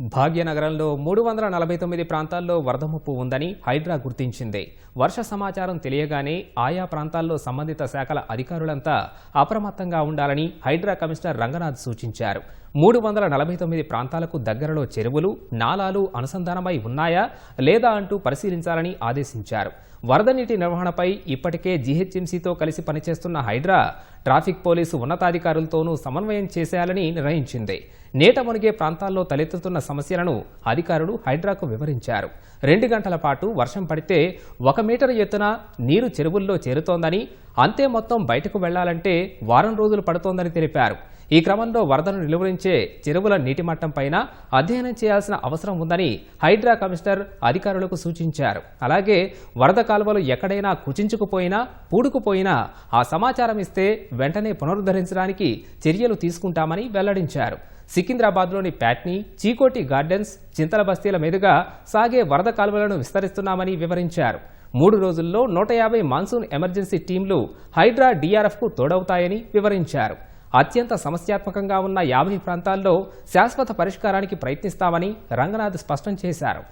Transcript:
భాగ్యనగరంలో మూడు వందల నలభై తొమ్మిది ప్రాంతాల్లో వరద ముప్పు ఉందని హైడ్రా గుర్తించింది. వర్ష సమాచారం తెలియగానే ఆయా ప్రాంతాల్లో సంబంధిత శాఖల అధికారులంతా అప్రమత్తంగా ఉండాలని హైడ్రా కమిషనర్ రంగనాథ్ సూచించారు. మూడు వందల నలభై తొమ్మిది ప్రాంతాలకు దగ్గరలో చెరువులు నాలాలు అనుసంధానమై ఉన్నాయా లేదా అంటూ పరిశీలించాలని ఆదేశించారు. వరద నీటి నిర్వహణపై ఇప్పటికే జీహెచ్ఎంసీతో కలిసి పనిచేస్తున్న హైడ్రా ట్రాఫిక్ పోలీసు ఉన్నతాధికారులతోనూ సమన్వయం చేసేయాలని నిర్ణయించింది. నేట మునిగే ప్రాంతాల్లో తలెత్తుతున్న సమస్యలను అధికారులు హైడ్రాకు వివరించారు. రెండు గంటల పాటు వర్షం పడితే ఒక మీటర్ ఎత్తున నీరు చెరువుల్లో చేరుతోందని అంతే మొత్తం బయటకు వెళ్ళాలంటే వారం రోజులు పడుతోందని తెలిపారు. ఈ క్రమంలో వరదను నిలువరించే చెరువుల నీటి మట్టం పైన అధ్యయనం చేయాల్సిన అవసరం ఉందని హైడ్రా కమిషనర్ అధికారులకు సూచించారు. అలాగే వరద కాలువలు ఎక్కడైనా కుచించుకుపోయినా పూడుకుపోయినా ఆ సమాచారం ఇస్తే వెంటనే పునరుద్ధరించడానికి చర్యలు తీసుకుంటామని వెల్లడించారు. సికింద్రాబాద్లోని ప్యాట్నీ చీకోటి గార్డెన్స్ చింతల బస్తీల మీదుగా సాగే వరద కాలువలను విస్తరిస్తున్నామని వివరించారు. మూడు రోజుల్లో నూట యాభై మాన్సూన్ ఎమర్జెన్సీ టీంలు హైడ్రా డీఆర్ఎఫ్కు తోడవుతాయని వివరించారు. అత్యంత సమస్యాత్మకంగా ఉన్న యాభై ప్రాంతాల్లో శాశ్వత పరిష్కారానికి ప్రయత్నిస్తామని రంగనాథ్ స్పష్టం చేశారు.